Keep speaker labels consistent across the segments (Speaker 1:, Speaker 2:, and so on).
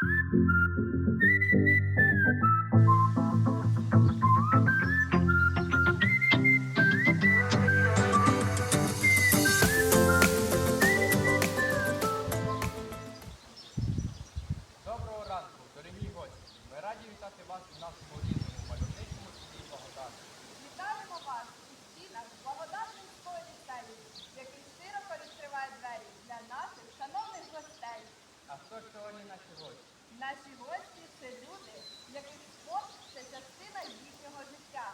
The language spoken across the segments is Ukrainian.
Speaker 1: Доброго ранку, дорогі гості! Ми раді вітати вас у нашому рідному мальовничому селі Богодані.
Speaker 2: Вітаємо вас у стінах Богоданського ліцею, який щиро перекриває двері для наших шановних гостей.
Speaker 1: А хто ж сьогодні на сьогодні?
Speaker 2: Наші гості це люди, яких спорт це частина їхнього життя.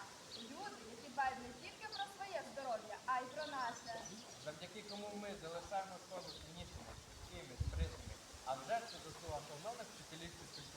Speaker 2: Люди, які дбають не тільки про своє здоров'я, а й про наше.
Speaker 1: Завдяки кому ми залишаємо школу сильнішими, сільськими, спритними. А вже це заслуга шановних вчителів фізкультури.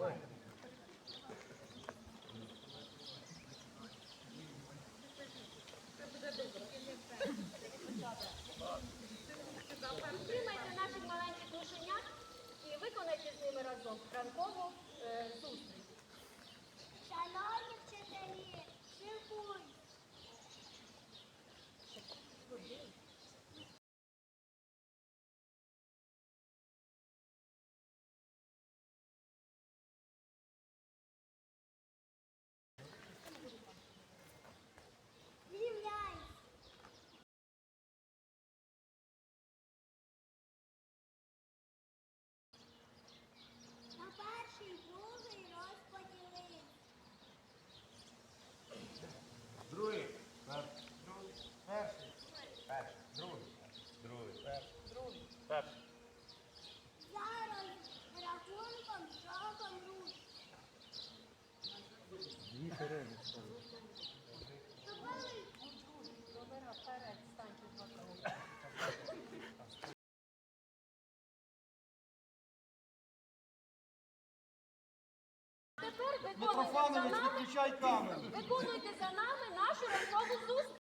Speaker 3: Right. Митрофанович, за
Speaker 4: відключай камеру.
Speaker 3: виконуйте за нами нашу ранкову зустріч.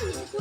Speaker 3: 是。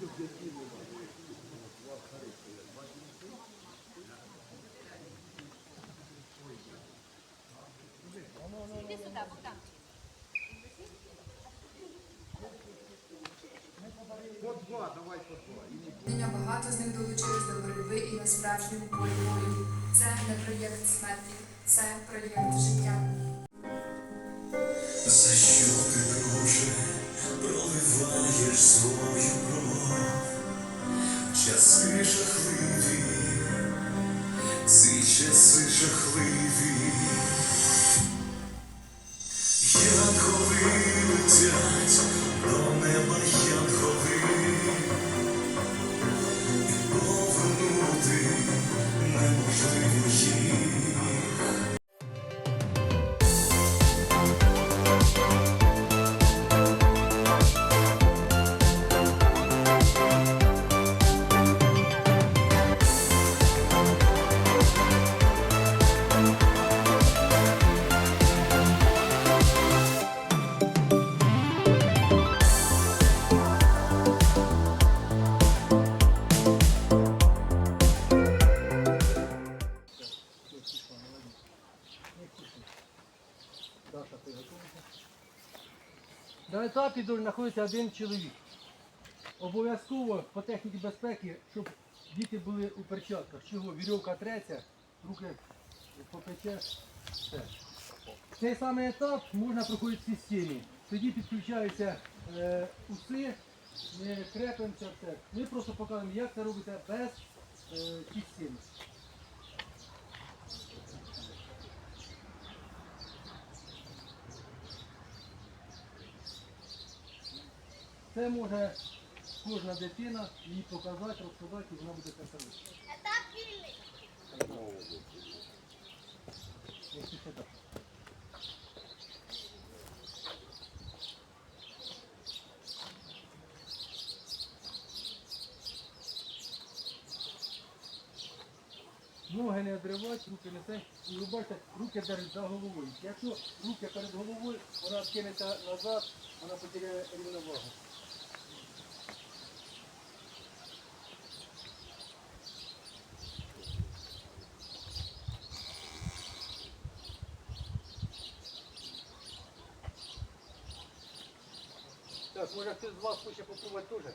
Speaker 3: Іди
Speaker 4: багато з них долучились до боротьби і на справжньому полі бою. Це не проєкт смерті, це проєкт життя.
Speaker 5: За що
Speaker 6: Дуже знаходиться один чоловік. Обов'язково по техніці безпеки, щоб діти були у перчатках. Чого? Вірьовка треться, руки попече. Все. Цей самий етап можна проходити в системі. Тоді підключаються е, уси, ми крепимося, все. Ми просто покажемо, як це робиться без е, системи. Це може кожна дитина їй показати, розказати, і вона буде так. ноги не відривати, руки не те. І ви бачите, руки держать за головою. Якщо руки перед головою, вона кинеться назад, вона потеряє рівновагу. Вас хоче попробувати теж?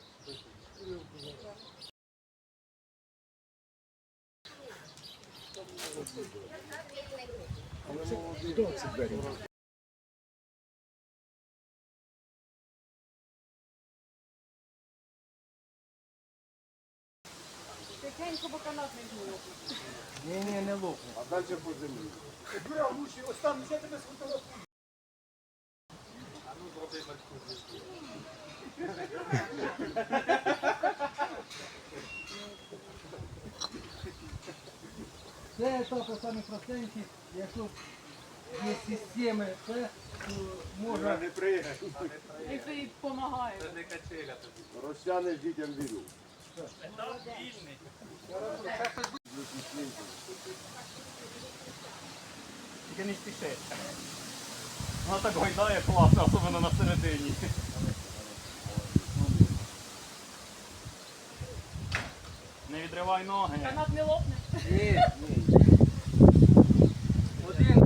Speaker 2: Тихенько, бо канат не змінив.
Speaker 6: Ні, ні, не лопне. А далі по землі. Юра, лучше, ось там, я тебе сфотографую. Це етапи самі простенькі, якщо є системи, це то можна
Speaker 2: Якщо їй допомагає.
Speaker 1: Це не качеля тобі.
Speaker 7: Росіяни дітям вірю.
Speaker 1: Етап вільний.
Speaker 8: Тільки не спіши. Вона так гойдає класно, особливо на середині. Не відривай ноги.
Speaker 2: Канат не лопне.
Speaker 6: Ні, ні. Один,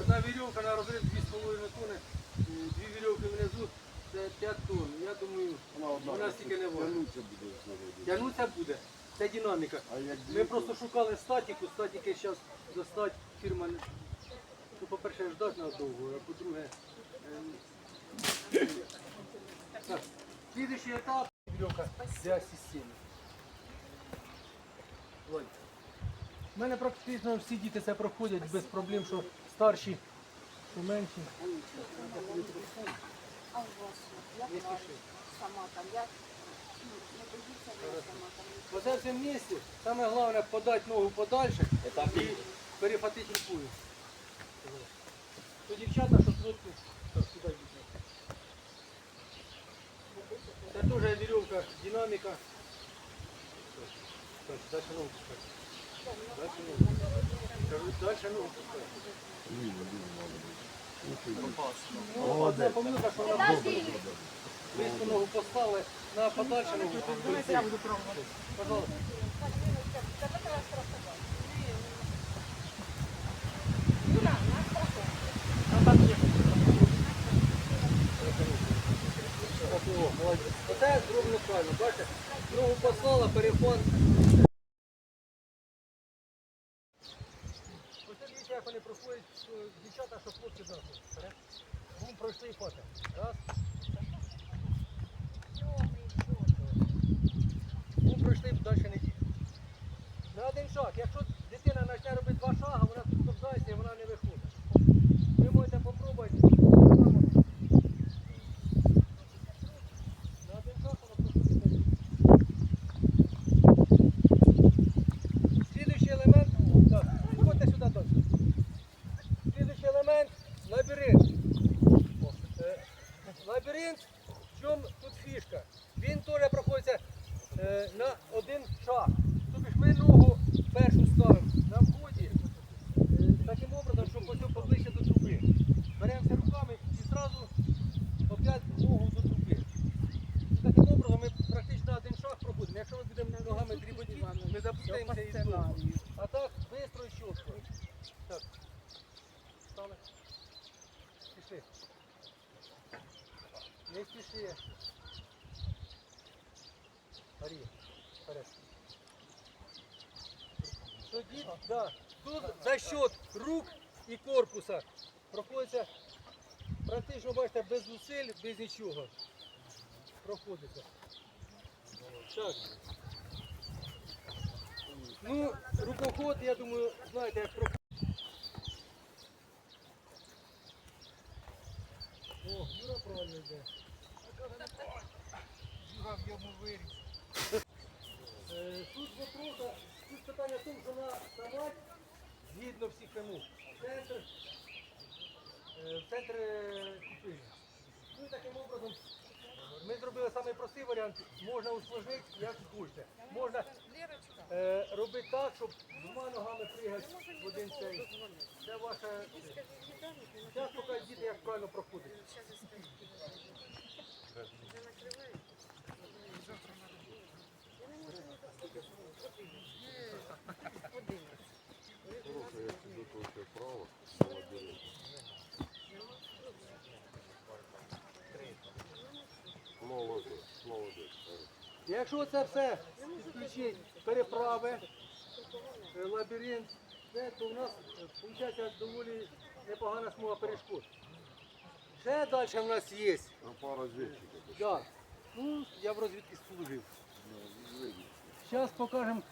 Speaker 6: одна вірьовка на розрив 2,5 тонни, е, дві вірьовки внизу, це 5 тонн. Я думаю, вона стільки не важить.
Speaker 7: Тягнуться буде.
Speaker 6: Тягнуться буде. Це динаміка. Ми просто шукали статіку, статіки зараз достать фірма. не- Ну, по-перше, ждати треба довго, а по-друге. ем, Так, слідуючий етап вірьовка для системи. У мене практично всі діти це проходять без проблем, що старші, що менші.
Speaker 2: А у вас
Speaker 6: спіши.
Speaker 2: сама там? Ну, не там?
Speaker 6: Оце місці саме головне подати ногу подальше і перехватити рукою. То дівчата, щоб лодку сюди йдуть. Це теж вірьовка, динаміка. Так, Дальше ногу пускай. Дальше ногу. Кажу, Дальше ногу пускай. Одна помилка, що вона близько ногу поставили, на подальше ногу. Давайте я буду пробувати. Пожалуйста. Оце зроблено правильно. Бачите, послала, переход. Оце дивіться, як вони проходять дівчата, що хлопці заходять. Бум, пройшли фото. Раз. Бум, пройшли, далі не йдіть. На один шаг. Якщо дитина почне робити два шаги, вона тут і вона не виходить. Ви можете попробувати. На один шаг вона проходить. не йде. Слідуючий елемент. Так, підходьте сюди далі. Слідуючий елемент лабіринт. Е, Лабіринт, в чому тут фішка? Він теж проходиться е, на один шаг. Тобто ж ми ногу першу ставимо на вході, е, таким образом, щоб ось поближче до труби. Беремося руками і одразу опять ногу до труби. І таким образом ми практично на один шаг проходимо. Якщо ми будемо ногами дріботіти, ми запутаємося і знову. А так, швидко і чітко. Так. Стали. Пішли. Не спіши. Марія, вперед. Тоді, да, тут за счет рук і корпуса проходиться практично, бачите, без зусиль, без нічого. Проходиться. Так. Ну, рукоход, я думаю, знаєте, як проходить. О, Юра правильно йде. Юра в йому виріс. Е, Тут вопрос, тут питання в тому, що на кровать, згідно всіх вимог, центр, е, центр е, купини. Ну і таким образом ми зробили самий простий варіант, можна усложнити, як хочете. Можна е, робити так, щоб двома ногами пригати в один цей. Це ваша. Зараз покажуть діти, як правильно проходить.
Speaker 7: Хорошая, я тебе только право. Молодец. Молодец, молодец.
Speaker 6: Якщо це все включить переправи, е, лабіринт, то у нас виходить доволі непогана смуга перешкод. Ще далі в нас є.
Speaker 7: Тропа разведчика.
Speaker 6: Так. Ну, я в розвідці служив. Зараз покажемо.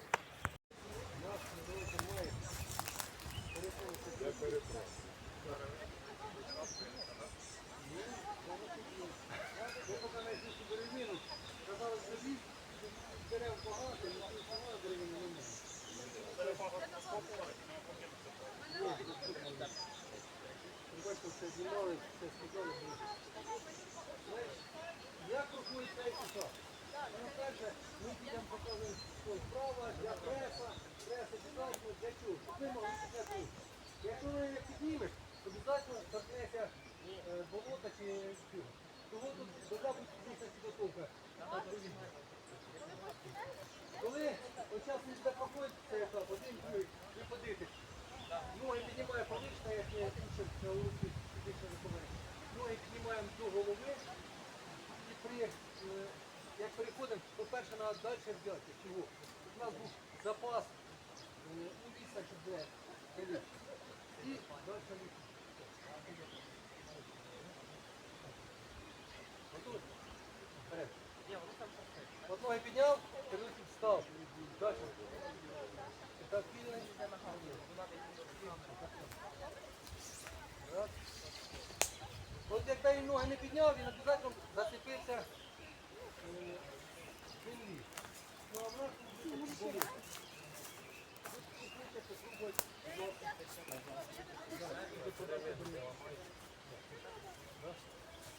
Speaker 6: Як проходить цей етап? Ми підемо показуємо, справа для преса, преса для чого. Якщо ви не піднімеш, то обов'язково торкнеться болота чи цього. Того тут должна бути фізична підготовка. Коли зараз сюди проходить цей етап, один другий, ви ноги піднімає повічно, як я пишу на уроці фізичної виховання. Ноги піднімаємо до голови, і при, е, як переходимо, то перше треба далі взяти. Чого? У нас був запас е, у ліса, щоб де. І далі ліс. Готові? От ноги підняв, перелетів, встав. Далі. Так, вільно. От якби він ноги не підняв, він обов'язково зацепився е, в землі.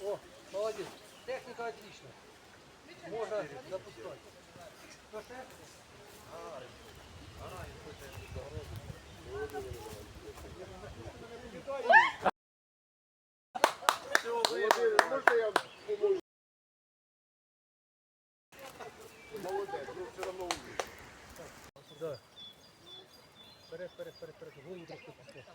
Speaker 6: О, молодець. Техніка отлична. Можна запускати. Що ще?
Speaker 7: Молодец, можно я поможу? Молодец, ну все равно умеешь.
Speaker 6: Да. Вперед, вперед, вперед, вперед. Голову трошки пусти.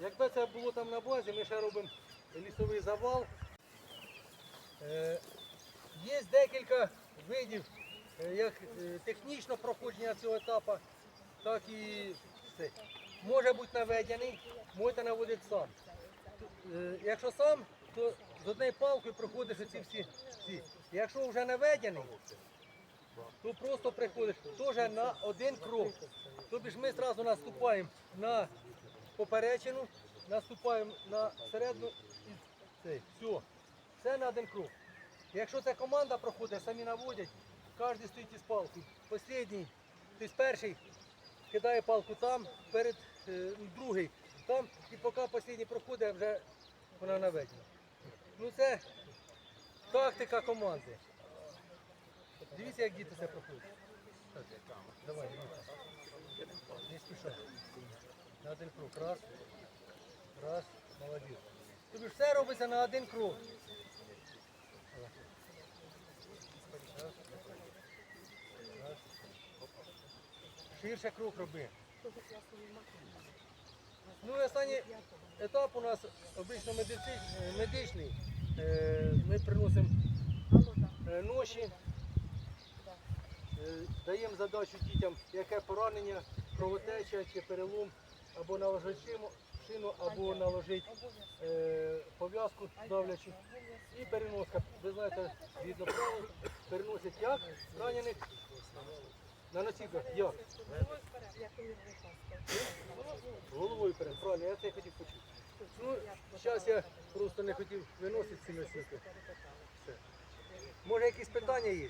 Speaker 6: Якби це було на базі, ми ще робимо лісовий завал. Е, є декілька видів е, як е, технічно проходження цього етапу, так і все. Може бути наведений, можете наводити сам. Якщо сам, то з однією палкою проходиш оці всі. всі. Якщо вже наведений, то просто приходиш теж на один крок. Тобто ми одразу наступаємо на поперечину, наступаємо на середину і цей. Все. Все на один крок. Якщо це команда проходить, самі наводять, кожен стоїть із палкою. Послідній, тобто перший кидає палку там, перед е, другий там, і поки останній проходить, вже вона наведена. Ну це тактика команди. Дивіться, як діти це проходять. Давай, Діма. не спішай. На один крок. Раз. Раз. Молодець. Тобі все робиться на один. Раз. Ширше круг роби. Ну і останній етап у нас обично медичний. Е, Ми приносимо е, ноші, е, даємо задачу дітям, яке поранення, кровотеча чи перелом, або наложити шину, шину або наложити е, пов'язку давлячу. І переноска. Ви знаєте, згідно правил, переносять як ранених на носілках. Як? Головою перед, правильно, я це хотів почути. Ну, зараз я просто не хотів виносити ці носілки. Все. Може якісь питання є?